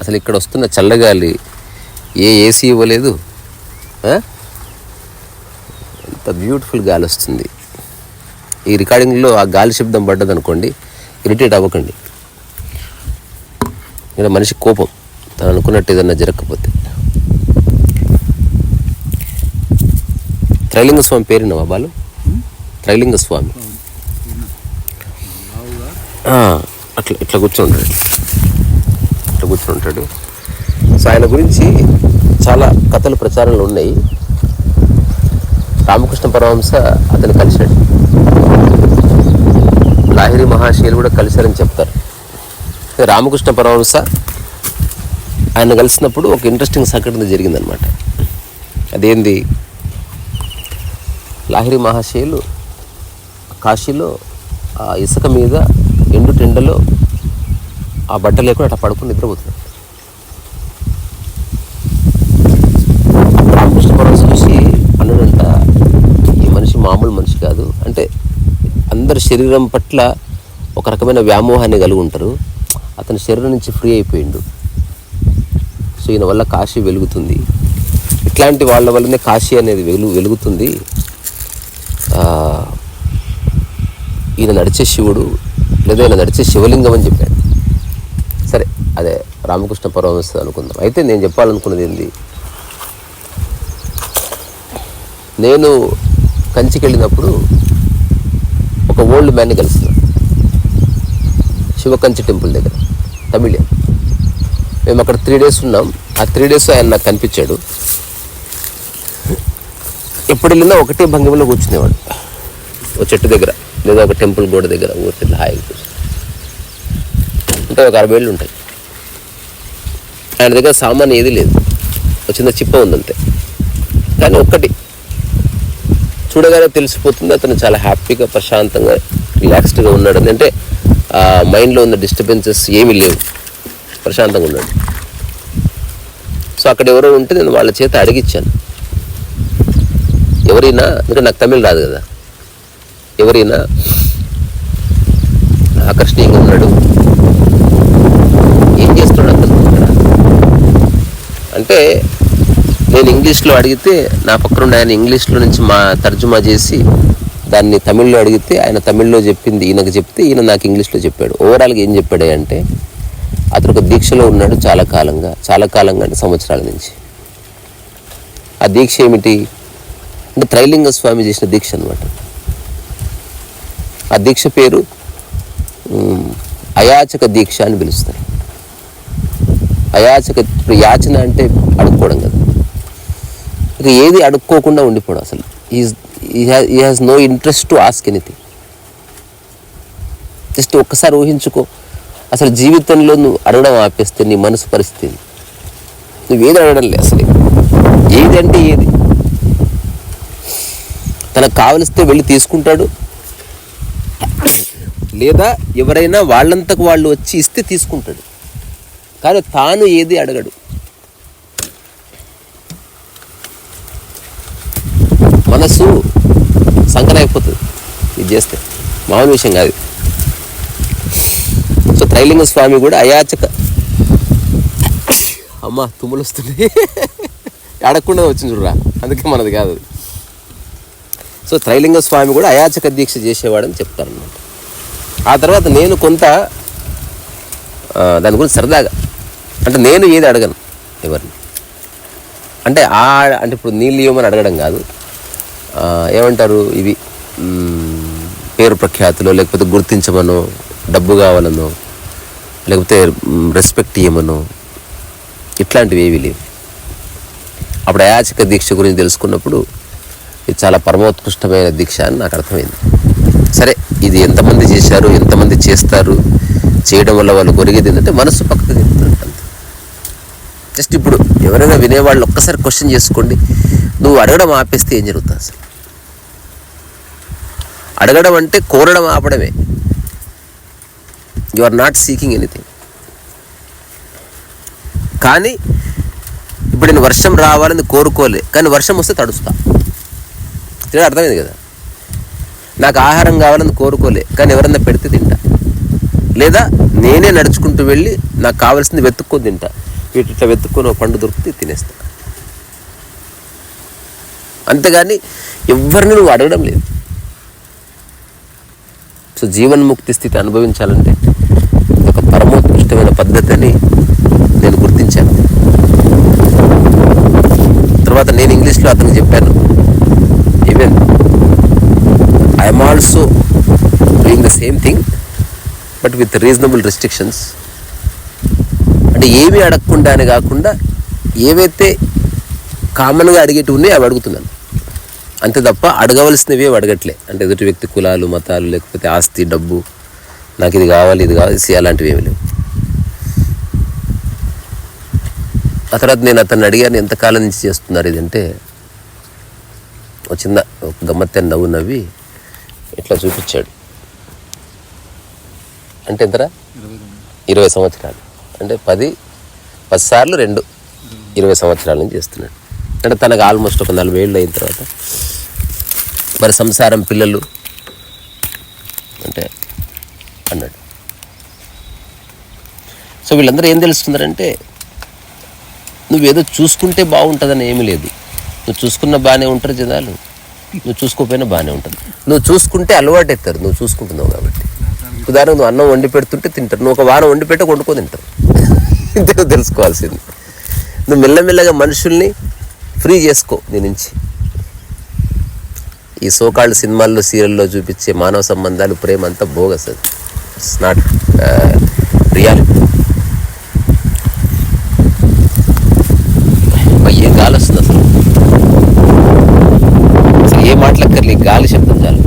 అసలు ఇక్కడ వస్తున్న చల్లగాలి ఏ ఏసీ ఇవ్వలేదు? ఎంత బ్యూటిఫుల్ గాలి వస్తుంది. ఈ రికార్డింగ్లో ఆ గాలి శబ్దం పడ్డదనుకోండి ఇరిటేట్ అవ్వకండి. ఇక్కడ మనిషి కోపం తను అనుకున్నట్టు ఏదన్నా జరగకపోతే. త్రైలింగ స్వామి పేరున్నావా బాలు? త్రైలింగ స్వామి అట్లా ఇట్లా కూర్చుంటాడు కూర్చుంటాడు. సో ఆయన గురించి చాలా కథలు ప్రచారంలో ఉన్నాయి. రామకృష్ణ పరమహంస అతను కలిశాడు. లాహిరి మహాశయులు కూడా కలిశారని చెప్తారు. రామకృష్ణ పరమహంస ఆయన కలిసినప్పుడు ఒక ఇంట్రెస్టింగ్ సంఘటన జరిగిందనమాట అదేంది? లాహిరి మహాశయులు కాశీలో ఆ ఇసుక మీద ఎండు టెండలో ఆ బట్ట లేకుండా అట్లా పడుకుని నిద్రపోతున్నాడు రామకృష్ణ పరమహంస చూసి ఈ మనిషి మామూలు మనిషి కాదు. అంటే అందరి శరీరం పట్ల ఒక రకమైన వ్యామోహాన్ని కలిగి ఉంటారు. అతని శరీరం నుంచి ఫ్రీ అయిపోయిండు. సో ఈయన వల్ల కాశీ వెలుగుతుంది. ఇట్లాంటి వాళ్ళ వల్లనే కాశీ అనేది వెలు వెలుగుతుంది. ఈయన నడిచే శివుడు లేదా ఈయన నడిచే శివలింగం అని చెప్పాడు. అదే రామకృష్ణ పరమహంస అనుకుందాం. అయితే నేను చెప్పాలనుకున్నది ఏంది? నేను కంచికి వెళ్ళినప్పుడు ఒక ఓల్డ్ మ్యాన్ని కలిసిన. శివకంచి టెంపుల్ దగ్గర తమిళ. మేము అక్కడ త్రీ డేస్ ఉన్నాం. ఆ త్రీ డేస్ ఆయన నాకు కనిపించాడు. ఎప్పుడు వెళ్ళినా ఒకటే భంగిమలో కూర్చునేవాడు. ఒక చెట్టు దగ్గర లేదా ఒక టెంపుల్ గోడ దగ్గర ఊరికి హాయి హాయిగా కూర్చుని. అంటే ఒక అరవై ఏళ్ళు ఉంటాయి. ఆయన దగ్గర సామాన్ ఏది లేదు. చిన్న చిప్ప ఉందంతే. కానీ ఒక్కటి చూడగానే తెలిసిపోతుంది అతను చాలా హ్యాపీగా ప్రశాంతంగా రిలాక్స్డ్గా ఉన్నాడు. అంటే ఆ మైండ్లో ఉన్న డిస్టర్బెన్సెస్ ఏమీ లేవు. ప్రశాంతంగా ఉన్నాడు. సో అక్కడ ఎవరో ఉంటే నేను వాళ్ళ చేత అడిగిచ్చాను. ఎవరైనా అంటే నాకు తమిళ్ రాదు కదా. ఎవరైనా ఆకర్షణీయంగా ఉన్నాడు. ఏం చేస్తున్నాడు అతను? అంటే నేను ఇంగ్లీష్లో అడిగితే నా పక్కనుండి ఆయన ఇంగ్లీష్లో నుంచి మా తర్జుమా చేసి దాన్ని తమిళ్ళో అడిగితే ఆయన తమిళ్ళో చెప్పింది ఈయనకు చెప్తే ఈయన నాకు ఇంగ్లీష్లో చెప్పాడు. ఓవరాల్గా ఏం చెప్పాడే అంటే అతను ఒక దీక్షలో ఉన్నాడు చాలా కాలంగా చాలా కాలంగా అంటే సంవత్సరాల నుంచి. ఆ దీక్ష ఏమిటి? అంటే త్రైలింగ స్వామి చేసిన దీక్ష అనమాట ఆ దీక్ష పేరు అయాచక దీక్ష అని పిలుస్తారు. అయాచక ఇప్పుడు యాచన అంటే అడుక్కోవడం కదా. ఇక ఏది అడుక్కోకుండా ఉండిపోవడం అసలు. ఈ has no interest to ask anything just ఒక్కసారి ఊహించుకో. అసలు జీవితంలో నువ్వు అడగడం ఆపేస్తే నీ మనసు పరిస్థితి నువ్వేది అడగడం లేదు అసలు. ఏది అంటే ఏది? తనకు కావలిస్తే వెళ్ళి తీసుకుంటాడు. లేదా ఎవరైనా వాళ్ళంతకు వాళ్ళు వచ్చి ఇస్తే తీసుకుంటాడు. కానీ తాను ఏది అడగడు. మనసు సంకనైపోతుంది ఇది చేస్తే. మామూలు విషయం కాదు. సో త్రైలింగ స్వామి కూడా అయాచక. అమ్మ తుమ్ములు వస్తున్నాయి అడగకుండా వచ్చింది చూడరా. అందుకే మనది కాదు సో త్రైలింగ స్వామి కూడా అయాచక దీక్ష చేసేవాడని చెప్తారనమాట ఆ తర్వాత నేను కొంత దాని గురించి సరదాగా అంటే నేను ఏది అడగను ఎవరిని. అంటే ఆ అంటే ఇప్పుడు నీళ్ళు ఇవ్వమని అడగడం కాదు. ఏమంటారు ఇవి పేరు ప్రఖ్యాతులు లేకపోతే గుర్తించమనో డబ్బు కావాలనో లేకపోతే రెస్పెక్ట్ ఇవ్వమనో ఇట్లాంటివి ఏవి లేవు. అప్పుడు అయాచక దీక్ష గురించి తెలుసుకున్నప్పుడు ఇది చాలా పరమోత్కృష్టమైన దీక్ష అని నాకు అర్థమైంది. సరే ఇది ఎంతమంది చేశారు ఎంతమంది చేస్తారు చేయడం వల్ల వాళ్ళు కొరిగేది ఏంటంటే మనసు పక్కకు తిప్పుతుంట జస్ట్ ఇప్పుడు ఎవరైనా వినేవాళ్ళు ఒక్కసారి క్వశ్చన్ చేసుకోండి. నువ్వు అడగడం ఆపేస్తే ఏం జరుగుతుంది అసలు? అడగడం అంటే కోరడం ఆపడమే. You are not seeking anything కానీ ఇప్పుడు నేను వర్షం రావాలని కోరుకోలే కానీ వర్షం వస్తే తడుస్తా. అర్థమైంది కదా? నాకు ఆహారం కావాలని కోరుకోలే కానీ ఎవరన్నా పెడితే తింటా. లేదా నేనే నడుచుకుంటూ వెళ్ళి నాకు కావాల్సింది వెతుక్కొని తింటా. వీటి ఇట్లా వెతుక్కొని ఒక పండు దొరికితే తినేస్తా. అంతేగాని ఎవరిని నువ్వు అడగడం లేదు. సో జీవన్ముక్తి స్థితి అనుభవించాలంటే ఒక పరమోత్కృష్టమైన పద్ధతి అని నేను గుర్తించాను. తర్వాత నేను ఇంగ్లీష్లో అతనికి చెప్పాను even I'm also doing the same thing but with reasonable restrictions అంటే ఏమీ అడగకుండానే కాకుండా ఏవైతే కామన్గా అడిగేటివి ఉన్నాయో అవి అడుగుతున్నాను. అంతే తప్ప అడగవలసినవి అడగట్లే. అంటే ఎదుటి వ్యక్తి కులాలు మతాలు లేకపోతే ఆస్తి డబ్బు నాకు ఇది కావాలి ఇది కావాలి ఇది అలాంటివి ఏమి లేవు. ఆ తర్వాత నేను అతన్ని అడిగాను ఎంతకాలం నుంచి చేస్తున్నారు ఇదంటే ఒక చిన్న ఒక గమ్మత్తైన నవ్వు నవ్వి ఇట్లా చూపించాడు. అంటే ఎంతరా? ఇరవై సంవత్సరాలు. అంటే పది పది సార్లు రెండు ఇరవై సంవత్సరాల నుంచి చేస్తున్నాడు. అంటే తనకు ఆల్మోస్ట్ ఒక నలభై ఏళ్ళు అయిన తర్వాత మరి సంసారం పిల్లలు అంటే అన్నాడు. సో వీళ్ళందరూ ఏం తెలుస్తున్నారంటే నువ్వేదో చూసుకుంటే బాగుంటుందని ఏమీ లేదు. నువ్వు చూసుకున్న బాగానే ఉంటారు జనాలు. నువ్వు చూసుకోకపోయినా బాగానే ఉంటుంది. నువ్వు చూసుకుంటే అలవాటు ఎత్తారు నువ్వు చూసుకుంటున్నావు కాబట్టి. ఉదాహరణ నువ్వు అన్నం వండి పెడుతుంటే తింటారు. నువ్వు ఒక వారం వండి పెట్టే వండుకో తింటారు. ఇంతే తెలుసుకోవాల్సింది. నువ్వు మెల్లమెల్లగా మనుషుల్ని ఫ్రీ చేసుకో నీ నుంచి. ఈ సోకాళ్ళు సినిమాల్లో సీరియల్లో చూపించే మానవ సంబంధాలు ప్రేమ అంతా బోగస్ అది. ఇట్స్ నాట్ రియాలిటీ ఏం గాలి వస్తుంది అసలు అసలు ఏ మాటలక్కర్లే గాలి శబ్దం చాలు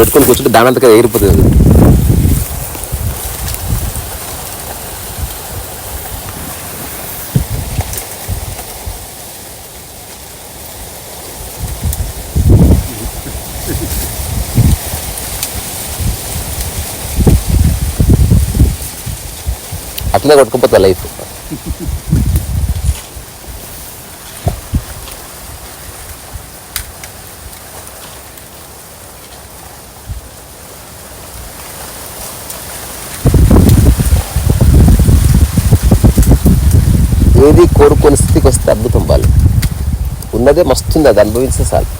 పెట్టుకొని కూర్చుంటే దాని అంతగా ఎగిరిపోతుంది అది. అట్లనే కొట్టుకుపోతా లైఫ్ ఏది కోరుకొని స్థితికి వస్తే అద్భుతం వాళ్ళు. ఉన్నదే మస్తుంది అది అనుభవించే చాలు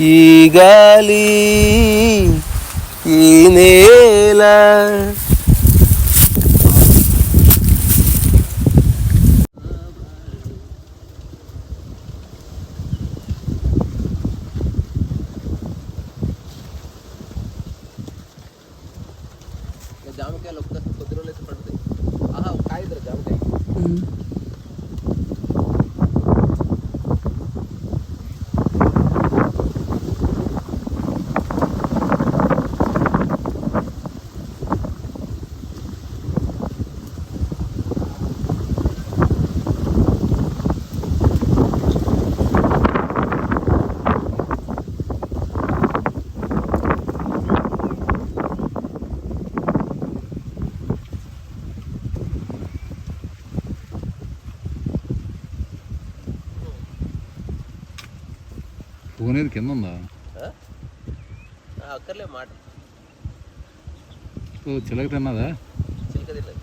ఈ గాలి ఈ నేల. జామకాయలు ఒక్క కొద్ది రోజులు అయితే పడుతుంది ఆహా కాయ జామకాయ. పూనేది కింద ఉందా అక్కర్లే మాట ఓ చిలక తిన్నదా చిలక తిన్నది